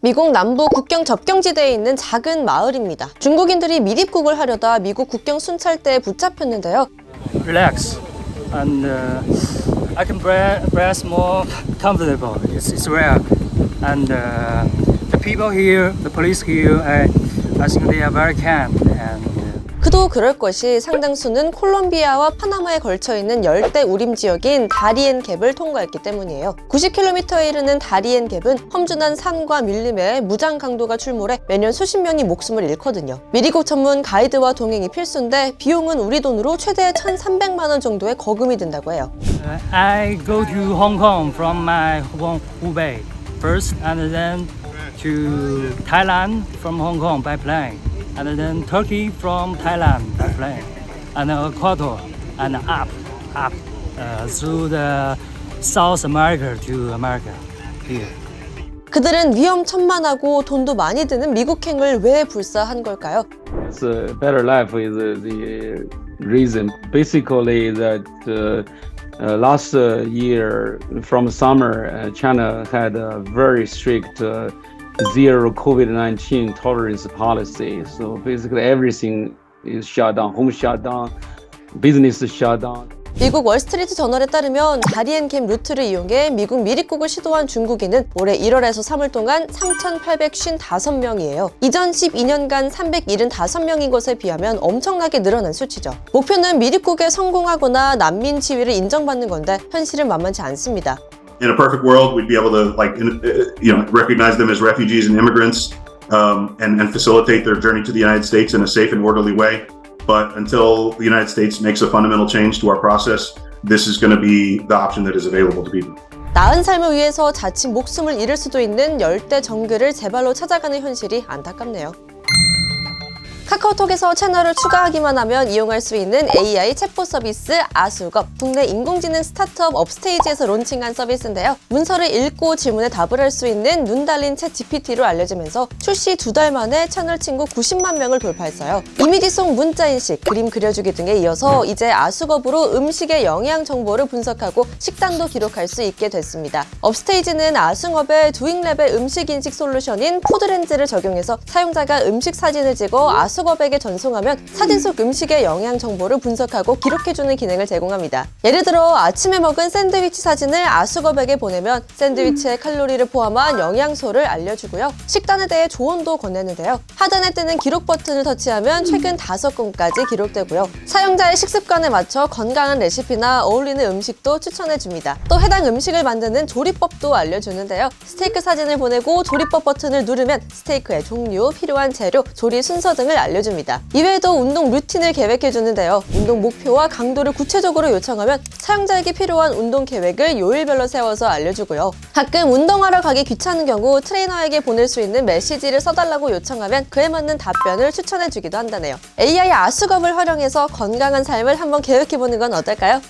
미국 남부 국경 접경지대에 있는 작은 마을입니다. 중국인들이 밀입국을 하려다 미국 국경 순찰대에 붙잡혔는데요. relax and uh, I can breathe, more comfortable. It's, it's rare. And uh, the people here, the police here, I, I think they are very kind. And uh, 그도 그럴 것이 상당수는 콜롬비아와 파나마에 걸쳐 있는 열대 우림 지역인 다리엔 갭을 통과했기 때문이에요. 90km에 이르는 다리엔 갭은 험준한 산과 밀림에 무장 강도가 출몰해 매년 수십 명이 목숨을 잃거든요. 미리국 전문 가이드와 동행이 필수인데 비용은 우리 돈으로 최대 1,300만 원 정도의 거금이 든다고 해요. uh, I go to Hong Kong from my Hubei first, and then to Thailand from Hong Kong by plane, and then Turkey from Thailand by plane, and Ecuador, and up, up uh, through the South America to America here. 그들은 위험천만하고 돈도 많이 드는 미국행을 왜 불사한 걸까요? It's a better life is uh, the reason. Basically, that uh, uh, last uh, year from summer, uh, China had a very strict uh, zero COVID 19 tolerance policy. So basically, everything is shut down, home shut down, business shut down. 미국 월스트리트 저널에 따르면 다리엔 캠 루트를 이용해 미국 미립국을 시도한 중국인은 올해 1월에서 3월 동안 3,855명이에요. 이전 12년간 375명인 것에 비하면 엄청나게 늘어난 수치죠. 목표는 미립국에 성공하거나 난민 지위를 인정받는 건데 현실은 만만치 않습니다. in a perfect world, we'd be able to like in, uh, you know recognize them as refugees and immigrants um, and, and facilitate their journey to the United States in a safe and orderly way. But until the United States makes a fundamental change to our process, this is going to be the option that is available to people. 나은 삶을 위해서 자칫 목숨을 잃을 수도 있는 열대 정글을 제발로 찾아가는 현실이 안타깝네요. 카카오톡에서 채널을 추가하기만 하면 이용할 수 있는 AI 챗봇 서비스 아수겁 국내 인공지능 스타트업 업스테이지에서 론칭한 서비스인데요. 문서를 읽고 질문에 답을 할 수 있는 눈 달린 챗 GPT로 알려지면서 출시 두 달 만에 채널 친구 90만 명을 돌파했어요. 이미지 속 문자 인식, 그림 그려주기 등에 이어서 이제 아수겁으로 음식의 영양 정보를 분석하고 식단도 기록할 수 있게 됐습니다. 업스테이지는 아수겁의 두잉랩의 음식 인식 솔루션인 푸드렌즈를 적용해서 사용자가 음식 사진을 찍어 아수 겁에게 전송하면 사진 속 음식의 영양 정보를 분석하고 기록해주는 기능을 제공합니다. 예를 들어 아침에 먹은 샌드위치 사진을 아수겁에게 보내면 샌드위치의 칼로리를 포함한 영양소를 알려주고요. 식단에 대해 조언도 건네는데요. 하단에 뜨는 기록 버튼을 터치하면 최근 다섯 건까지 기록되고요. 사용자의 식습관에 맞춰 건강한 레시피나 어울리는 음식도 추천해줍니다. 또 해당 음식을 만드는 조리법도 알려주는데요. 스테이크 사진을 보내고 조리법 버튼을 누르면 스테이크의 종류, 필요한 재료, 조리 순서 등을 알려줍니다. 이외에도 운동 루틴을 계획해주는데요. 운동 목표와 강도를 구체적으로 요청하면 사용자에게 필요한 운동 계획을 요일별로 세워서 알려주고요. 가끔 운동하러 가기 귀찮은 경우 트레이너에게 보낼 수 있는 메시지를 써달라고 요청하면 그에 맞는 답변을 추천해주기도 한다네요. AI 아수겁을 활용해서 건강한 삶을 한번 계획해보는 건 어떨까요?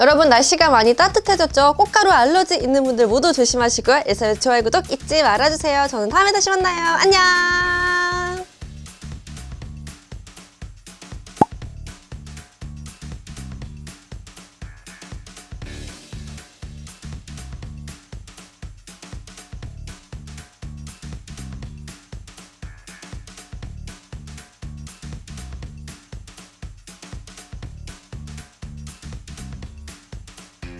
여러분 날씨가 많이 따뜻해졌죠? 꽃가루 알러지 있는 분들 모두 조심하시고요. 예사의 좋아요 구독 잊지 말아주세요. 저는 다음에 다시 만나요. 안녕!